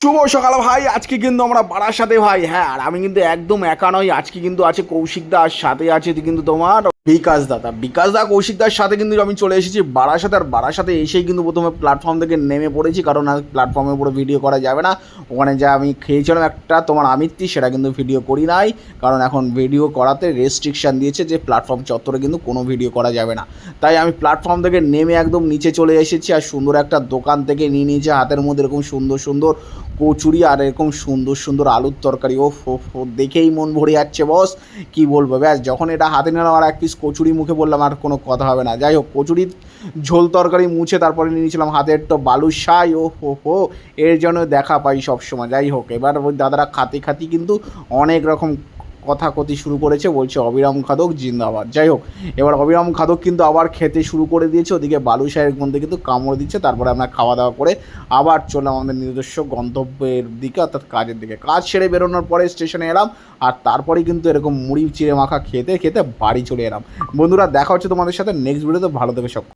শুভ সকাল ভাই, আজকে কিন্তু আমরা বাড়ার সাথে ভাই। হ্যাঁ আর আমি কিন্তু একদম একা নই, আজকে কিন্তু আছে কৌশিক দাস, সাথে আছে কিন্তু তোমার বিকাশ দাদা বিকাশ দা, কৌশিক দার সাথে কিন্তু আমি চলে এসেছি বাড়ার সাথে আর বাড়ার সাথে এসেই কিন্তু প্রথমে প্ল্যাটফর্ম থেকে নেমে পড়েছি, কারণ আর প্ল্যাটফর্মের উপরে ভিডিও করা যাবে না। ওখানে যা আমি খেয়েছিলাম একটা তোমার আমিত্তি, সেটা কিন্তু ভিডিও করি নাই। কারণ এখন ভিডিও করাতে রেস্ট্রিকশান দিয়েছে যে প্ল্যাটফর্ম চত্বরে কিন্তু কোনো ভিডিও করা যাবে না। তাই আমি প্ল্যাটফর্ম থেকে নেমে একদম নিচে চলে এসেছি আর সুন্দর একটা দোকান থেকে নিয়ে নিয়েছি। হাতের মধ্যে এরকম সুন্দর সুন্দর কচুরি আর এরকম সুন্দর সুন্দর আলুর তরকারি। ও ফো দেখেই মন ভরে যাচ্ছে বস কি বলব, ব্যাস, যখন এটা হাতে নিলাম আর এক পিস কচুরি মুখে বললাম, আর কোনো কথা হবে না। যাই হোক, কচুরির ঝোল তরকারি মুছে তারপরে নিয়ে নিয়েছিলাম হাতের তো বালু সাই ও হো হো, এর জন্য দেখা পাই সবসময়। যাই হোক, এবার ওই দাদারা খাতে খাতি কিন্তু অনেক রকম কথা কথি শুরু করেছে, বলছে অবিরাম খাদক জিন্দাবাদ। যাই হোক, এবার অবিরাম খাদক কিন্তু আবার খেতে শুরু করে দিয়েছে, ওদিকে বালু সাহের মধ্যে কিন্তু কামড় দিচ্ছে, তারপরে আমরা খাওয়া দাওয়া করে আবার চললাম আমাদের নিজস্ব গন্তব্যের দিকে, অর্থাৎ কাজের দিকে। কাজ সেরে বেরোনোর পরে স্টেশনে এলাম, আর তারপরেই কিন্তু এরকম মুড়ি চিড়ে মাখা খেতে খেতে বাড়ি চলে এলাম। বন্ধুরা, দেখা হচ্ছে তোমাদের সাথে নেক্সট ভিডিওতে ভালো থেকে সব।